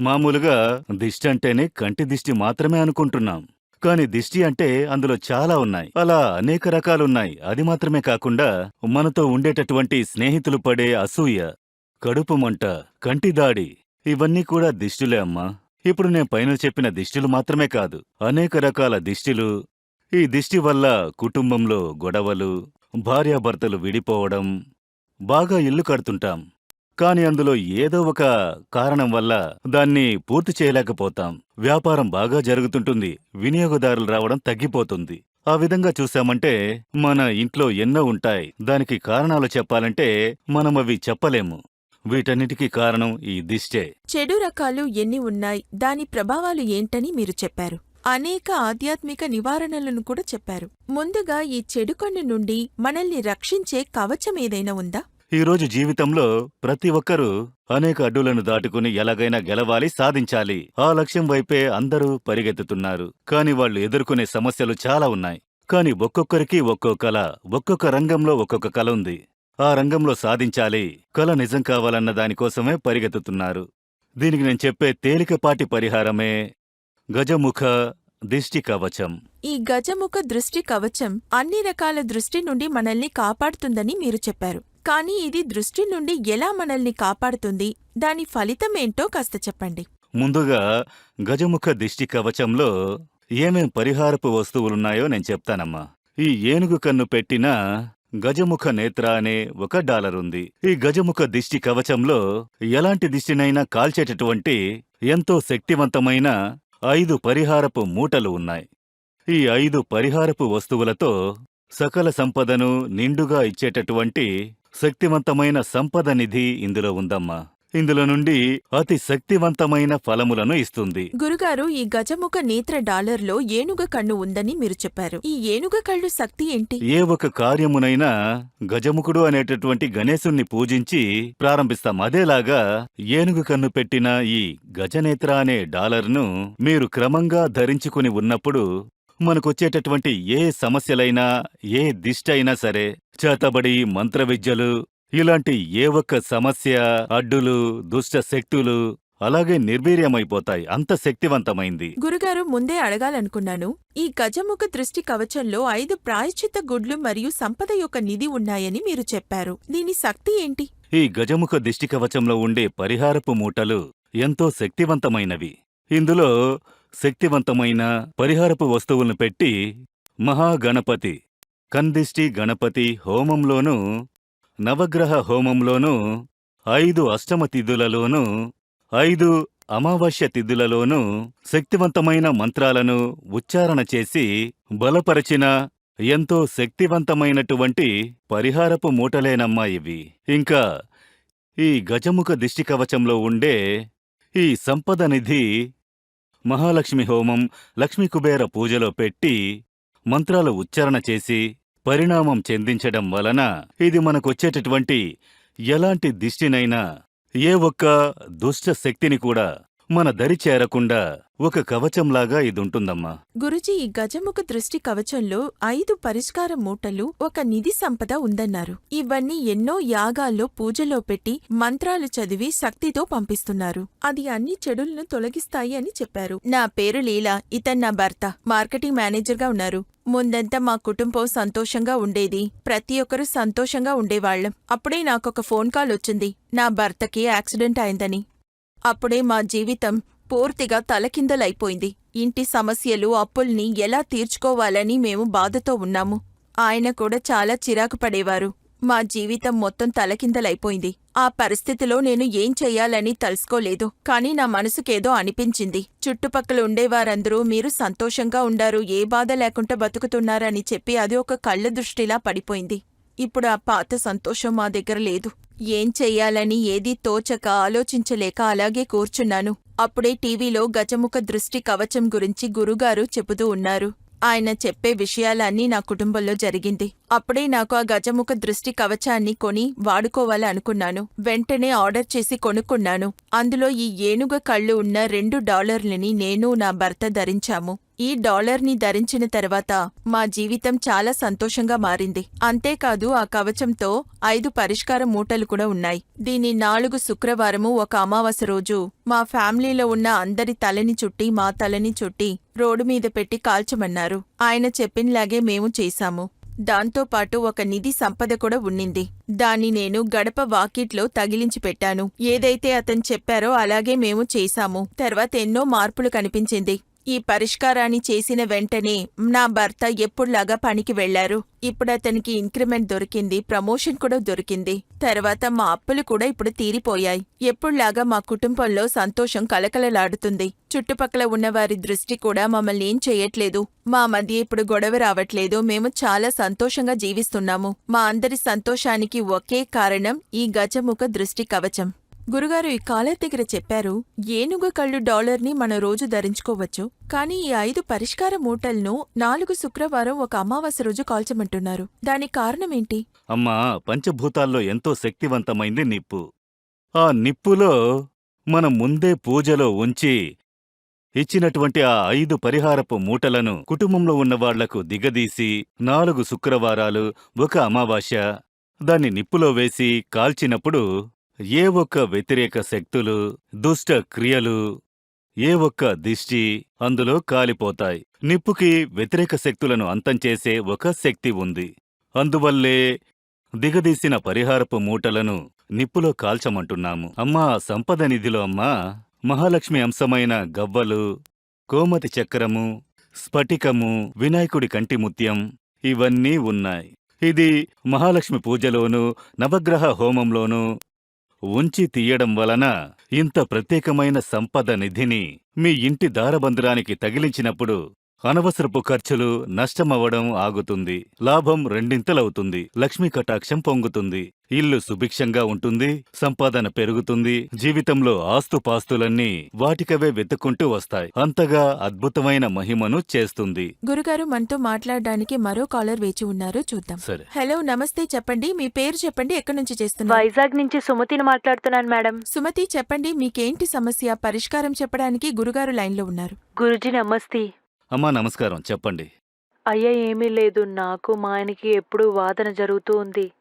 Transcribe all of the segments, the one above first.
మామూలుగా దిష్టి అంటేనే కంటి దిష్టి మాత్రమే అనుకుంటున్నాం. కానీ దిష్టి అంటే అందులో చాలా ఉన్నాయి. అలా అనేక రకాలున్నాయి. అది మాత్రమే కాకుండా మనతో ఉండేటటువంటి స్నేహితులు పడే అసూయ కడుపు మంట కంటి దాడి ఇవన్నీ కూడా దిష్టిలే అమ్మా. ఇప్పుడు నేను పైన చెప్పిన దిష్టిలు మాత్రమే కాదు. అనేక రకాల దిష్టిలు. ఈ దిష్టి వల్ల కుటుంబంలో గొడవలు భార్యాభర్తలు విడిపోవడం బాగా ఇల్లు కడుతుంటాం. కాని అందులో ఏదో ఒక కారణం వల్ల దాన్ని పూర్తి చేయలేకపోతాం. వ్యాపారం బాగా జరుగుతుంటుంది. వినియోగదారులు రావడం తగ్గిపోతుంది. ఆ విధంగా చూశామంటే మన ఇంట్లో ఎన్నో ఉంటాయి. దానికి కారణాలు చెప్పాలంటే మనం అవి చెప్పలేము. వీటన్నిటికీ కారణం ఈ దిష్టే. చెడు రకాలు ఎన్ని ఉన్నాయి? దాని ప్రభావాలు ఏంటని మీరు చెప్పారు. అనేక ఆధ్యాత్మిక నివారణలను కూడా చెప్పారు. ముందుగా ఈ చెడు కన్ను నుండి మనల్ని రక్షించే కవచం ఏదైనా ఉందా? ఈ రోజు జీవితంలో ప్రతి ఒక్కరూ అనేక అడ్డులను దాటుకుని ఎలాగైనా గెలవాలి సాధించాలి. ఆ లక్ష్యం వైపే అందరూ పరిగెత్తుతున్నారు. కాని వాళ్ళు ఎదుర్కొనే సమస్యలు చాలా ఉన్నాయి. కాని ఒక్కొక్కరికి ఒక్కో కళ ఒక్కొక్క రంగంలో ఒక్కొక్క కళ ఉంది. ఆ రంగంలో సాధించాలి కళ నిజం కావాలన్న దానికోసమే పరిగెత్తుతున్నారు. దీనికి నేను చెప్పే తేలికపాటి పరిహారమే గజముఖ దిష్టి కవచం. ఈ గజముఖ దృష్టి కవచం అన్ని రకాల దృష్టి నుండి మనల్ని కాపాడుతుందని మీరు చెప్పారు. కానీ ఇది దృష్టి నుండి ఎలా మనల్ని కాపాడుతుంది? దాని ఫలితమేంటో కాస్త చెప్పండి. ముందుగా గజముఖ దిష్టి కవచంలో ఏమేం పరిహారపు వస్తువులున్నాయో నేను చెప్తానమ్మా. ఈ ఏనుగు కన్ను పెట్టిన గజముఖ నేత్ర అనే ఒక డాలరుంది ఈ గజముఖ దిష్టి కవచంలో ఎలాంటి దిష్టినైనా కాల్చేటటువంటి ఎంతో శక్తివంతమైన ఐదు పరిహారపు మూటలు ఉన్నాయి. ఈ ఐదు పరిహారపు వస్తువులతో సకల సంపదను నిండుగా ఇచ్చేటటువంటి శక్తివంతమైన సంపద నిధి ఇందులో ఉందమ్మా. ఇందులో నుండి అతి శక్తివంతమైన ఫలములను ఇస్తుంది. గురుగారు ఈ గజముఖ నేత్ర డాలర్లో ఏనుగ కన్ను ఉందని మీరు చెప్పారు. ఈ ఏనుగ కళ్ళు శక్తి ఏంటి? ఏ ఒక కార్యమునైనా గజముఖుడు అనేటటువంటి గణేశుణ్ణి పూజించి ప్రారంభిస్తాం. అదేలాగా ఏనుగు కన్ను పెట్టిన ఈ గజనేత్ర అనే డాలర్ను మీరు క్రమంగా ధరించుకుని ఉన్నప్పుడు మనకొచ్చేటటువంటి ఏ సమస్యలైనా ఏ దిష్టైనా సరే చేతబడి మంత్ర విద్యలు ఇలాంటి ఏ ఒక్క సమస్య అడ్డులు దుష్ట శక్తులు అలాగే నిర్వీర్యమైపోతాయి. అంత శక్తివంతమైంది. గురుగారు ముందే అడగాలనుకున్నాను. ఈ గజముఖ దృష్టి కవచంలో ఐదు ప్రాయశ్చిత్త గుడ్లు మరియు సంపద యొక్క నిధి ఉన్నాయని మీరు చెప్పారు. దీని శక్తి ఏంటి? ఈ గజముఖ దిష్టి కవచంలో ఉండే పరిహారపు మూటలు ఎంతో శక్తివంతమైనవి. ఇందులో శక్తివంతమైన పరిహారపు వస్తువులను పెట్టి మహాగణపతి కందిష్టి గణపతి హోమంలోనూ నవగ్రహ హోమంలోనూ ఐదు అష్టమ తిథులలోనూ ఐదు అమావాస్య తిథులలోనూ శక్తివంతమైన మంత్రాలను ఉచ్చారణ చేసి బలపరచిన ఎంతో శక్తివంతమైనటువంటి పరిహారపు మూటలేనమ్మా ఇవి. ఇంకా ఈ గజముఖ దిష్టి కవచంలో ఉండే ఈ సంపద నిధి మహాలక్ష్మి హోమం లక్ష్మీ కుబేర పూజలో పెట్టి మంత్రాల ఉచ్చారణ చేసి పరిణామం చెందించడం వలన ఇది మనకొచ్చేటటువంటి ఎలాంటి దిష్టినైనా ఏ ఒక్క దుష్ట శక్తిని కూడా మన దరి చేరకుండా ఒక కవచంలాగా ఇదుంటుందమ్మా. గురుజీ ఈ గజముఖ దృష్టి కవచంలో ఐదు పరిష్కార మూటలు ఒక నిధి సంపద ఉందన్నారు. ఇవన్నీ ఎన్నో యాగాల్లో పూజలో పెట్టి మంత్రాలు చదివి శక్తితో పంపిస్తున్నారు. అది అన్ని చెడులను తొలగిస్తాయి అని చెప్పారు. నా పేరు లీలా ఇతన్ నా భర్త మార్కెటింగ్ మేనేజర్గా ఉన్నారు. ముందంతా మా కుటుంబం సంతోషంగా ఉండేది. ప్రతి ఒక్కరూ సంతోషంగా ఉండేవాళ్ళం అప్పుడే నాకొక ఫోన్ కాల్ వచ్చింది. నా భర్తకి యాక్సిడెంట్ అయిందని. అప్పుడే మా జీవితం పూర్తిగా తలకిందలైపోయింది. ఇంటి సమస్యలు అప్పుల్ని ఎలా తీర్చుకోవాలని మేము బాధతో ఉన్నాము. ఆయన కూడా చాలా చిరాకు పడేవారు మా జీవితం మొత్తం తలకిందలైపోయింది. ఆ పరిస్థితిలో నేను ఏం చెయ్యాలని తలుసుకోలేదు. కానీ నా మనసుకేదో అనిపించింది. చుట్టుపక్కల ఉండేవారందరూ మీరు సంతోషంగా ఉండారు ఏ బాధ లేకుండా బతుకుతున్నారని చెప్పి అది ఒక కళ్ళ దృష్టిలా పడిపోయింది. ఇప్పుడు ఆ పాత సంతోషం మా దగ్గర లేదు. ఏం చెయ్యాలని ఏదీ తోచక ఆలోచించలేక అలాగే కూర్చున్నాను. అప్పుడే టీవీలో గజముఖ దృష్టి కవచం గురించి గురుగారు చెబుతూ ఉన్నారు. ఆయన చెప్పే విషయాలన్నీ నా కుటుంబంలో జరిగింది. అప్పుడే నాకు ఆ గజముఖ దృష్టి కవచాన్ని కొని వాడుకోవాలనుకున్నాను. వెంటనే ఆర్డర్ చేసి కొనుక్కున్నాను. అందులో ఈ ఏనుగ కళ్ళు ఉన్న రెండు డాలర్లని నేను నా భర్త ధరించాము. ఈ డాలర్ని ధరించిన తర్వాత మా జీవితం చాలా సంతోషంగా మారింది. అంతేకాదు ఆ కవచంతో ఐదు పరిష్కార మూటలు కూడా ఉన్నాయి. దీని నాలుగు శుక్రవారము ఒక అమావాస్య రోజు మా ఫ్యామిలీలో ఉన్న అందరి తలని చుట్టి మా తలని చుట్టి రోడ్డు మీద పెట్టి కాల్చమన్నారు. ఆయన చెప్పినలాగే మేము చేశాము. దాంతోపాటు ఒక నిధి సంపద కూడా ఉన్నింది. దాన్ని నేను గడప వాకిట్లో తగిలించి పెట్టాను. ఏదైతే అతను చెప్పారో అలాగే మేము చేశాము. తర్వాత ఎన్నో మార్పులు కనిపించింది. ఈ పరిష్కారాన్ని చేసిన వెంటనే నా భర్త ఎప్పుడులాగా పనికి వెళ్ళారు ఇప్పుడు అతనికి ఇంక్రిమెంట్ దొరికింది ప్రమోషన్ కూడా దొరికింది. తర్వాత మా అప్పులు కూడా ఇప్పుడు తీరిపోయాయి. ఎప్పుడులాగా మా కుటుంబంలో సంతోషం కలకలలాడుతుంది. చుట్టుపక్కల ఉన్నవారి దృష్టి కూడా మమ్మల్ని ఏం చేయట్లేదు. మా మధ్య ఇప్పుడు గొడవ రావట్లేదు. మేము చాలా సంతోషంగా జీవిస్తున్నాము. మా అందరి సంతోషానికి ఒకే కారణం ఈ గజముఖ దృష్టి కవచం. గురుగారు ఈ కాలర్ దగ్గర చెప్పారు ఏనుగు కళ్ళు డాలర్ని మన రోజు ధరించుకోవచ్చు కానీ ఈ ఐదు పరిష్కార మూటలను నాలుగు శుక్రవారం ఒక అమావాస్య రోజు కాల్చమంటున్నారు. దానికి కారణమేంటి? అమ్మా పంచభూతాల్లో ఎంతో శక్తివంతమైంది నిప్పు. ఆ నిప్పులో మనం ముందే పూజలో ఉంచి ఇచ్చినటువంటి ఆ ఐదు పరిహారపు మూటలను కుటుంబంలో ఉన్నవాళ్ళకు దిగదీసి నాలుగు శుక్రవారాలు ఒక అమావాస్య దాన్ని నిప్పులో వేసి కాల్చినప్పుడు ఏ ఒక్క వ్యతిరేక శక్తులు దుష్ట క్రియలు ఏ ఒక్క దిష్టి అందులో కాలిపోతాయి. నిప్పుకి వ్యతిరేక శక్తులను అంతం చేసే ఒక శక్తి ఉంది. అందువల్లే దిగదీసిన పరిహారపు మూటలను నిప్పులో కాల్చమంటున్నాము. అమ్మా సంపద నిధిలో అమ్మా మహాలక్ష్మి అంశమైన గవ్వలు కోమతి చక్రము స్ఫటికము వినాయకుడి కంటి ముత్యం ఇవన్నీ ఉన్నాయి. ఇది మహాలక్ష్మి పూజలోనూ నవగ్రహ హోమంలోనూ ఉంచి తీయడం వలన ఇంత ప్రత్యేకమైన సంపద నిధిని మీ ఇంటి దారబంధురానికి తగిలించినప్పుడు అనవసరపు ఖర్చులు నష్టమవ్వడం ఆగుతుంది. లాభం రెండింతలవుతుంది. లక్ష్మీ కటాక్షం పొంగుతుంది. ఇల్లు సుభిక్షంగా ఉంటుంది. సంపాదన పెరుగుతుంది. జీవితంలో ఆస్తుపాస్తులన్నీ వాటికవే వెతుక్కుంటూ వస్తాయి. అంతగా అద్భుతమైన మహిమను చేస్తుంది. గురుగారు మనతో మాట్లాడడానికి మరో కాలర్ వేచి ఉన్నారు. చూద్దాం. సరే. హలో నమస్తే. చెప్పండి. మీ పేరు చెప్పండి. ఎక్కడి నుంచి చేస్తున్నారు? వైజాగ్ నుంచి సుమతిని మాట్లాడుతున్నాను మేడం. సుమతి చెప్పండి. మీకేంటి సమస్య? పరిష్కారం చెప్పడానికి గురుగారు లైన్లో ఉన్నారు. గురుజీ నమస్తే. అమ్మా నమస్కారం. చెప్పండి. అయ్యా ఏమీ లేదు. నాకు మా ఆయనకి ఎప్పుడూ వాదన జరుగుతూ ఉంది.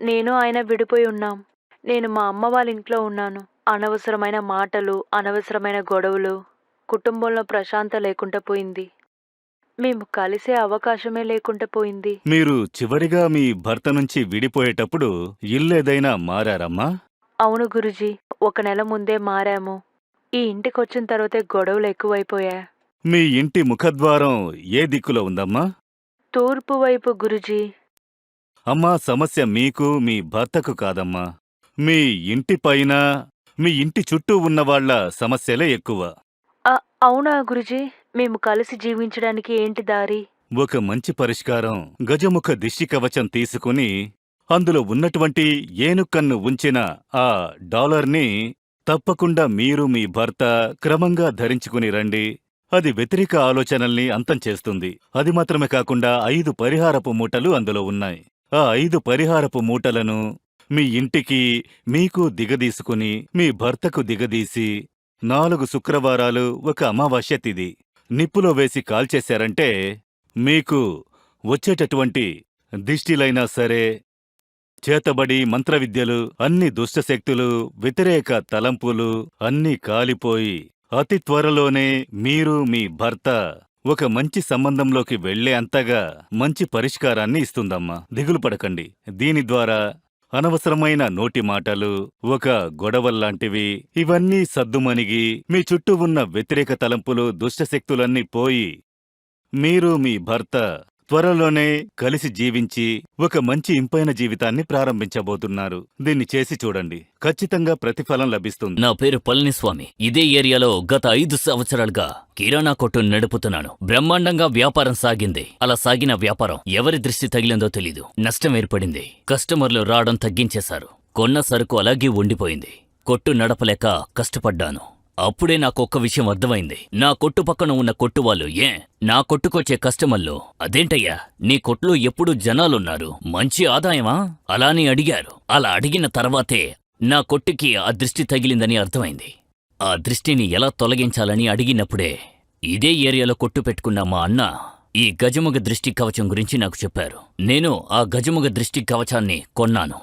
నేను ఆయన విడిపోయి ఉన్నాం. నేను మా అమ్మ వాళ్ళ ఇంట్లో ఉన్నాను. అనవసరమైన మాటలు అనవసరమైన గొడవలు కుటుంబంలో ప్రశాంత లేకుండా పోయింది. మేము కలిసే అవకాశమే లేకుండా పోయింది. మీరు చివరిగా మీ భర్త నుంచి విడిపోయేటప్పుడు ఇల్లేదైనా మారారమ్మా? అవును గురుజీ. ఒక నెల ముందే మారాము. ఈ ఇంటికి వచ్చిన తర్వాతే గొడవలు ఎక్కువైపోయా మీ ఇంటి ముఖద్వారం ఏ దిక్కులో ఉందమ్మా? తూర్పు వైపు గురుజీ. అమ్మా సమస్య మీకు మీ భర్తకు కాదమ్మా. మీ ఇంటి పైన మీ ఇంటి చుట్టూ ఉన్నవాళ్ళ సమస్యలే ఎక్కువ. అ- అవునా గురుజీ? మేము కలిసి జీవించడానికి ఏంటి దారి? ఒక మంచి పరిష్కారం గజముఖ దిష్టి కవచం తీసుకుని అందులో ఉన్నటువంటి ఏనుకన్ను ఉంచిన ఆ డాలర్ని తప్పకుండా మీరు మీ భర్త క్రమంగా ధరించుకుని రండి. అది వ్యతిరేక ఆలోచనల్ని అంతం చేస్తుంది. అది మాత్రమే కాకుండా ఐదు పరిహారపు మూటలు అందులో ఉన్నాయి. ఆ ఐదు పరిహారపు మూటలను మీ ఇంటికి మీకు దిగదీసుకుని మీ భర్తకు దిగదీసి నాలుగు శుక్రవారాలు ఒక అమావాస్య తిది. నిప్పులో వేసి కాల్చేశారంటే మీకు వచ్చేటటువంటి దిష్టిలైనా సరే చేతబడి మంత్రవిద్యలు అన్ని దుష్టశక్తులు వ్యతిరేక తలంపులు అన్నీ కాలిపోయి అతి త్వరలోనే మీరు మీ భర్త ఒక మంచి సంబంధంలోకి వెళ్ళే అంతగా మంచి పరిష్కారాన్ని ఇస్తుందమ్మా. దిగులు పడకండి. దీని ద్వారా అనవసరమైన నోటి మాటలు ఒక గొడవల్లాంటివి ఇవన్నీ సద్దుమణిగి మీ చుట్టూ ఉన్న వ్యతిరేక తలంపులు దుష్టశక్తులన్నీ పోయి మీరు మీ భర్త త్వరలోనే కలిసి జీవించి ఒక మంచి ఇంపైన జీవితాన్ని ప్రారంభించబోతున్నారు. దీన్ని చేసి చూడండి. ఖచ్చితంగా ప్రతిఫలం లభిస్తుంది. నా పేరు పళనిస్వామి. ఇదే ఏరియాలో గత ఐదు సంవత్సరాలుగా కిరాణా కొట్టు నడుపుతున్నాను. బ్రహ్మాండంగా వ్యాపారం సాగింది. అలా సాగిన వ్యాపారం ఎవరి దృష్టి తగిలిందో తెలీదు. నష్టం ఏర్పడింది. కస్టమర్లు రావడం తగ్గించేశారు. కొన్న సరుకు అలాగే ఉండిపోయింది. కొట్టు నడపలేక కష్టపడ్డాను. అప్పుడే నాకొక్క విషయం అర్థమైంది. నా కొట్టు పక్కన ఉన్న కొట్టు వాళ్ళు ఏ నా కొట్టుకొచ్చే కస్టమర్లు అదేంటయ్యా నీ కొట్లో ఎప్పుడు జనాలున్నారు? మంచి ఆదాయమా? అలానే అడిగారు. అలా అడిగిన తర్వాతే నా కొట్టుకి ఆ దృష్టి తగిలిందని అర్థమైంది. ఆ దృష్టిని ఎలా తొలగించాలని అడిగినప్పుడే ఇదే ఏరియాలో కొట్టు పెట్టుకున్న మా అన్న ఈ గజముగ దృష్టి కవచం గురించి నాకు చెప్పారు. నేను ఆ గజముగ దృష్టి కవచాన్ని కొన్నాను.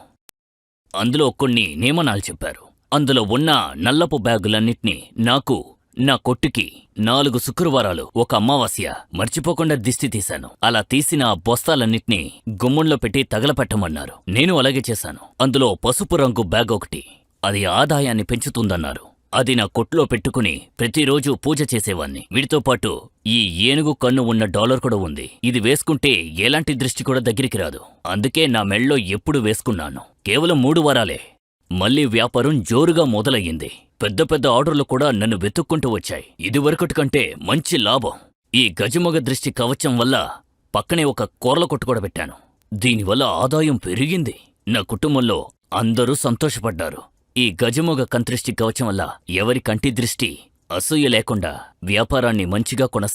అందులో కొన్ని నియమనాలు చెప్పారు. అందులో ఉన్న నల్లపు బ్యాగులన్నిటినీ నాకు నా కొట్టుకి నాలుగు శుక్రవారాలు ఒక అమావాస్య మర్చిపోకుండా దిష్టి తీశాను. అలా తీసిన ఆ బొస్తాలన్నిటినీ గుమ్మంలో పెట్టి తగలపెట్టమన్నారు. నేను అలాగే చేశాను. అందులో పసుపు రంగు బ్యాగ్ ఒకటి. అది ఆదాయాన్ని పెంచుతుందన్నారు. అది నా కొట్లో పెట్టుకుని ప్రతిరోజు పూజ చేసేవాణ్ణి. వీటితో పాటు ఈ ఏనుగు కన్ను ఉన్న డాలర్ కూడా ఉంది. ఇది వేసుకుంటే ఎలాంటి దృష్టి కూడా దగ్గరికి రాదు. అందుకే నా మెళ్ళో ఎప్పుడు వేసుకున్నాను. కేవలం మూడు వారాలే. మళ్ళీ వ్యాపారం జోరుగా మొదలయ్యింది. పెద్ద పెద్ద ఆర్డర్లు కూడా నన్ను వెతుక్కుంటూ వచ్చాయి. ఇదివరకటి కంటే మంచి లాభం. ఈ గజమగ దృష్టి కవచం వల్ల పక్కనే ఒక కూరల కొట్టు కూడా పెట్టాను. దీనివల్ల ఆదాయం పెరిగింది. నా కుటుంబంలో అందరూ సంతోషపడ్డారు. ఈ గజమొగ కంత్రిష్టి కవచం వల్ల ఎవరి కంటి దృష్టి అసూయ లేకుండా వ్యాపారాన్ని మంచిగా కొనసాగి